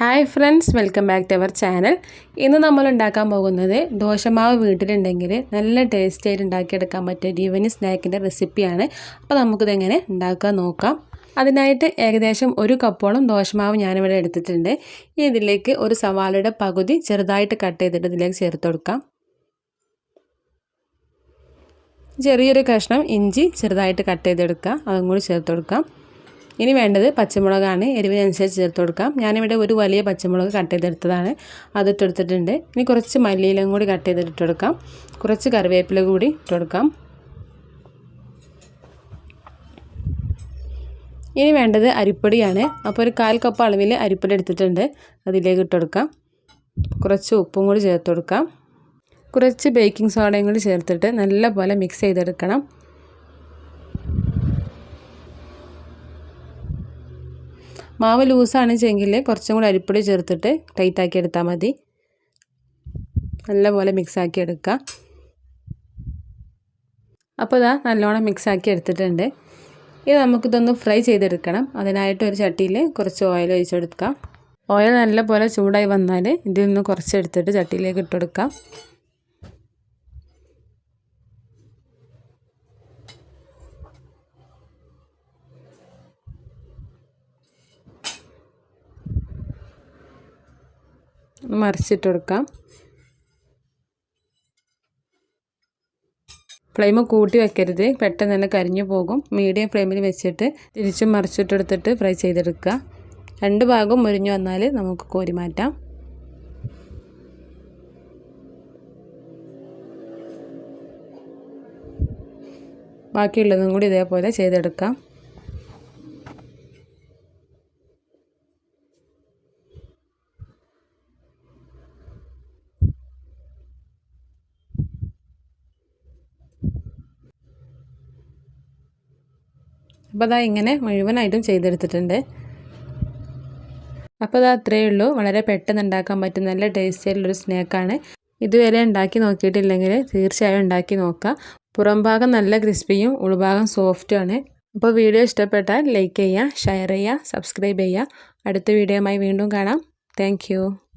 Hi friends welcome back to our channel. ഇന്ന് നമ്മൾ ഉണ്ടാക്കാൻ പോകുന്നത് ദോശമാവ് വീട്ടിലുണ്ടെങ്കിൽ നല്ല ടേസ്റ്റായിട്ട് ഉണ്ടാക്കിയെടുക്കാൻ പറ്റിയ ഈവനിങ് സ്നാക്കിന്റെ റെസിപ്പിയാണ് അപ്പോൾ നമുക്കിതെങ്ങനെ ഉണ്ടാക്കാൻ നോക്കാം. അതിനായിട്ട് ഏകദേശം ഒരു കപ്പോളം ദോശമാവ് ഞാനിവിടെ എടുത്തിട്ടുണ്ട്. ഇനി ഇതിലേക്ക് ഒരു സവാളയുടെ പകുതി ചെറുതായിട്ട് കട്ട് ചെയ്തിട്ട് ഇതിലേക്ക് ചേർത്ത് കൊടുക്കാം. ചെറിയൊരു കഷ്ണം ഇഞ്ചി ചെറുതായിട്ട് കട്ട് ചെയ്തെടുക്കുക അതും കൂടി ചേർത്ത് കൊടുക്കാം. ഇനി വേണ്ടത് പച്ചമുളകാണ്. എരിവിനനുസരിച്ച് ചേർത്ത് കൊടുക്കാം. ഞാനിവിടെ ഒരു വലിയ പച്ചമുളക് കട്ട് ചെയ്തെടുത്തതാണ്. അതിട്ട് എടുത്തിട്ടുണ്ട് ഇനി കുറച്ച് മല്ലിയിലും കൂടി കട്ട് ചെയ്തിട്ട് കൊടുക്കാം. കുറച്ച് കറിവേപ്പില കൂടി ഇട്ട് കൊടുക്കാം. ഇനി വേണ്ടത് അരിപ്പൊടിയാണ്. അപ്പോൾ ഒരു കാൽ കപ്പ് അളവിൽ അരിപ്പൊടി എടുത്തിട്ടുണ്ട്. അതിലേക്ക് ഇട്ട് കൊടുക്കാം. കുറച്ച് ഉപ്പും കൂടി ചേർത്ത് കൊടുക്കാം. കുറച്ച് ബേക്കിംഗ് സോഡയും കൂടി ചേർത്തിട്ട് നല്ലപോലെ മിക്സ് ചെയ്തെടുക്കണം. മാവ് ലൂസാണ് ചെങ്കിൽ കുറച്ചും കൂടി അരിപ്പൊടി ചേർത്തിട്ട് ടൈറ്റാക്കി എടുത്താൽ മതി. നല്ലപോലെ മിക്സാക്കി എടുക്കുക അപ്പോൾ ഇതാ നല്ലോണം മിക്സാക്കി എടുത്തിട്ടുണ്ട്. ഇത് നമുക്കിതൊന്ന് ഫ്രൈ ചെയ്തെടുക്കണം. അതിനായിട്ട് ഒരു ചട്ടിയിൽ കുറച്ച് ഓയിൽ ഒഴിച്ചെടുക്കാം ഓയിൽ നല്ലപോലെ ചൂടായി വന്നാൽ ഇതിൽ നിന്ന് കുറച്ചെടുത്തിട്ട് ചട്ടിയിലേക്ക് ഇട്ടെടുക്കാം മറിച്ചിട്ട് കൊടുക്കാം ഫ്ലെയിം കൂട്ടി വെക്കരുത്. പെട്ടെന്ന് തന്നെ കരിഞ്ഞു പോകും. മീഡിയം ഫ്ലെയിമിൽ വെച്ചിട്ട് തിരിച്ചും മറിച്ചിട്ടെടുത്തിട്ട് ഫ്രൈ ചെയ്തെടുക്കുക. രണ്ട് ഭാഗം മുരിഞ്ഞു വന്നാൽ നമുക്ക് കോരി മാറ്റാം. ബാക്കിയുള്ളതും കൂടി ഇതേപോലെ ചെയ്തെടുക്കാം. അപ്പോൾ അതാ ഇങ്ങനെ മുഴുവനായിട്ടും ചെയ്തെടുത്തിട്ടുണ്ട്. അപ്പോൾ അതാ അത്രയേ ഉള്ളൂ. വളരെ പെട്ടെന്ന് ഉണ്ടാക്കാൻ പറ്റും നല്ല ടേസ്റ്റി ആയിട്ടുള്ളൊരു സ്നാക്കാണ്. ഇതുവരെ ഉണ്ടാക്കി നോക്കിയിട്ടില്ലെങ്കിൽ തീർച്ചയായും ഉണ്ടാക്കി നോക്കുക പുറം ഭാഗം നല്ല ക്രിസ്പിയും ഉൾഭാഗം സോഫ്റ്റുമാണ് അപ്പോൾ വീഡിയോ ഇഷ്ടപ്പെട്ടാൽ ലൈക്ക് ചെയ്യുക ഷെയർ ചെയ്യുക സബ്സ്ക്രൈബ് ചെയ്യുക. അടുത്ത വീഡിയോയുമായി വീണ്ടും കാണാം. താങ്ക്